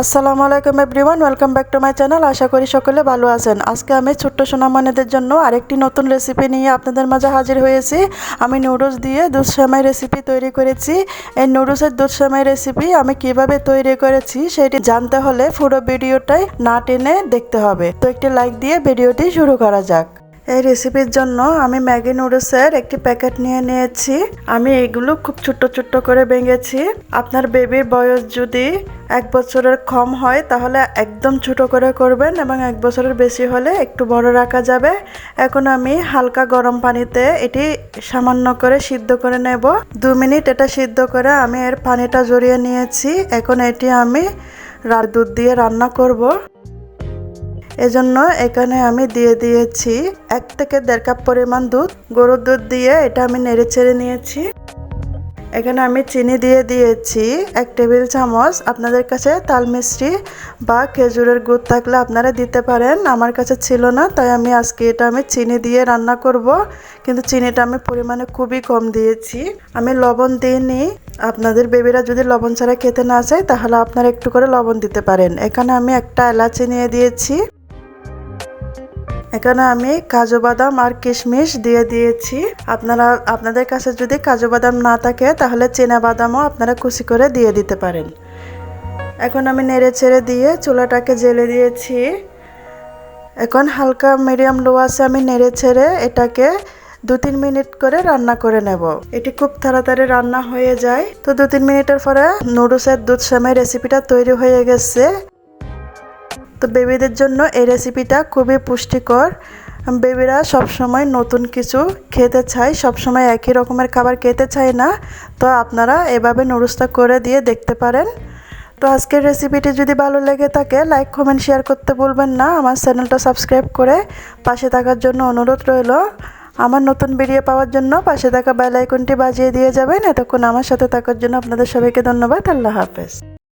আসসালামু আলাইকুম everyone, welcome back to my channel. আশা করি সকলে ভালো আছেন। আজকে আমি ছোট্ট সোনামণিদের জন্য আরেকটি নতুন রেসিপি নিয়ে আপনাদের মাঝে হাজির হয়েছি। আমি নুডলস দিয়ে দুধ সেমাই রেসিপি তৈরি করেছি। এই নুডলসের দুধ সেমাই রেসিপি আমি কীভাবে তৈরি করেছি সেটি জানতে হলে পুরো ভিডিওটাই না টেনে দেখতে হবে। তো একটি লাইক দিয়ে ভিডিওটি শুরু করা যাক। এই রেসিপির জন্য আমি ম্যাগি নুডলসের একটি প্যাকেট নিয়ে নিয়েছি। আমি এগুলো খুব ছোট্ট ছোট্ট করে ভেঙেছি। আপনার বেবির বয়স যদি এক বছরের কম হয়, তাহলে একদম ছোট করে করবেন এবং এক বছরের বেশি হলে একটু বড় রাখা যাবে। এখন আমি হালকা গরম পানিতে এটি সামান্য করে সিদ্ধ করে নেব। দু মিনিট এটা সিদ্ধ করে আমি এর পানিটা জড়িয়ে নিয়েছি। এখন এটি আমি দুধ দিয়ে রান্না করব। এজন্য এখানে আমি দিয়ে দিয়েছি এক থেকে দেড় কাপ পরিমাণ দুধ। গরুর দুধ দিয়ে এটা আমি নেড়ে চেড়ে নিয়েছি। এখানে আমি চিনি দিয়ে দিয়েছি এক টেবিল চামচ। আপনাদের কাছে তাল মিষ্টি বা খেজুরের গুড় থাকলে আপনারা দিতে পারেন। আমার কাছে ছিল না, তাই আমি আজকে এটা আমি চিনি দিয়ে রান্না করব। কিন্তু চিনিটা আমি পরিমাণে খুবই কম দিয়েছি। আমি লবণ দিইনি। আপনাদের বেবিরা যদি লবণ ছাড়া খেতে না চায়, তাহলে আপনারা একটু করে লবণ দিতে পারেন। এখানে আমি একটা এলাচি নিয়ে দিয়েছি। এখানে আমি কাজু বাদাম আর কিশমিশ দিয়ে দিয়েছি। আপনারা, আপনাদের কাছে যদি কাজু বাদাম না থাকে, তাহলে চেনা বাদামও আপনারা কুচি করে দিয়ে দিতে পারেন। এখন আমি নেড়ে ছেড়ে দিয়ে চুলাটাকে জেলে দিয়েছি। এখন হালকা মিডিয়াম লো আছে, আমি নেড়ে ছেড়ে এটাকে দু তিন মিনিট করে রান্না করে নেব। এটি খুব তাড়াতাড়ি রান্না হয়ে যায়। তো দু তিন মিনিটের পরে নুডলসের দুধ সময় রেসিপিটা তৈরি হয়ে গেছে। তো বেবিদের জন্য এই রেসিপিটা খুবই পুষ্টিকর। বেবিরা সবসময় নতুন কিছু খেতে চায়, সবসময় একই রকমের খাবার খেতে চায় না। তো আপনারা এভাবে নুডলসটা করে দিয়ে দেখতে পারেন। তো আজকের রেসিপিটি যদি ভালো লেগে থাকে লাইক কমেন্ট শেয়ার করতে বলবেন না। আমার চ্যানেলটা সাবস্ক্রাইব করে পাশে থাকার জন্য অনুরোধ রইল। আমার নতুন ভিডিও পাওয়ার জন্য পাশে থাকা বেল আইকনটি বাজিয়ে দিয়ে যাবেন। এতক্ষণ আমার সাথে থাকার জন্য আপনাদের সবাইকে ধন্যবাদ। আল্লাহ হাফেজ।